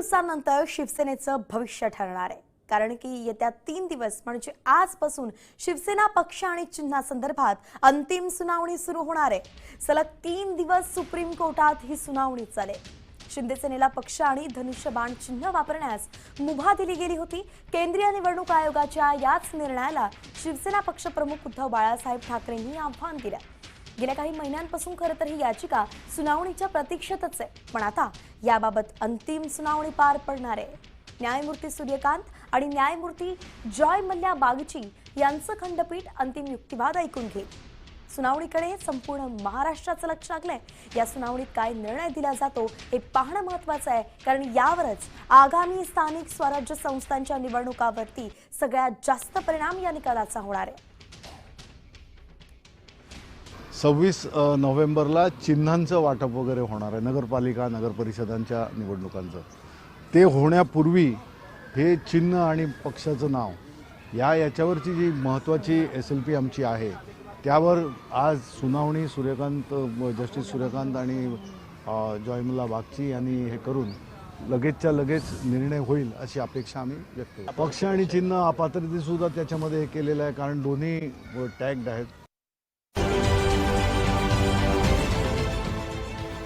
दिवसांनंतर शिवसेनेचं भविष्य ठरणार आहे. कारण की येत्या तीन दिवस म्हणजे आजपासून शिवसेना पक्ष आणि चिन्हासंदर्भात अंतिम सुनावणी सुरू होणार आहे. सलग तीन दिवस सुप्रीम कोर्टात ही सुनावणी चालेल. शिंदेसेनेला पक्ष आणि धनुष्यबाण चिन्ह वापरण्यास मुभा दिली गेली होती. केंद्रीय निवडणूक आयोगाच्या याच निर्णयाला शिवसेना पक्षप्रमुख उद्धव बाळासाहेब ठाकरेंनी आव्हान दिलं. गेल्या काही महिन्यांपासून खरं तर ही याचिका सुनावणीच्या प्रतीक्षेतच आहे. पण आता याबाबत अंतिम सुनावणी पार पडणार आहे. न्यायमूर्ती सूर्यकांत आणि न्यायमूर्ती जॉय मल्ल्या बागची यांचं खंडपीठ अंतिम युक्तिवाद ऐकून घेईल. सुनावणीकडे संपूर्ण महाराष्ट्राचं लक्ष लागलंय. या सुनावणीत काय निर्णय दिला जातो हे पाहणं महत्वाचं आहे. कारण यावरच आगामी स्थानिक स्वराज्य संस्थांच्या निवडणुकावरती सगळ्यात जास्त परिणाम या निकालाचा होणार आहे. सव्वीस नोव्हेंबरला चिन्हांचं वाटप वगैरे होणार आहे नगरपालिका नगरपरिषदांच्या निवडणुकांचं. ते होण्यापूर्वी हे चिन्ह आणि पक्षाचं नाव या याच्यावरची जी महत्त्वाची एस एल पी आमची आहे त्यावर आज सुनावणी सूर्यकांत जस्टिस सूर्यकांत आणि जॉयमुला बागची यांनी हे करून लगेचच्या लगेच निर्णय होईल अशी अपेक्षा आम्ही व्यक्त पक्ष आणि चिन्ह अपात्रतेसुद्धा त्याच्यामध्ये हे केलेलं आहे कारण दोन्ही टॅग्ड आहेत.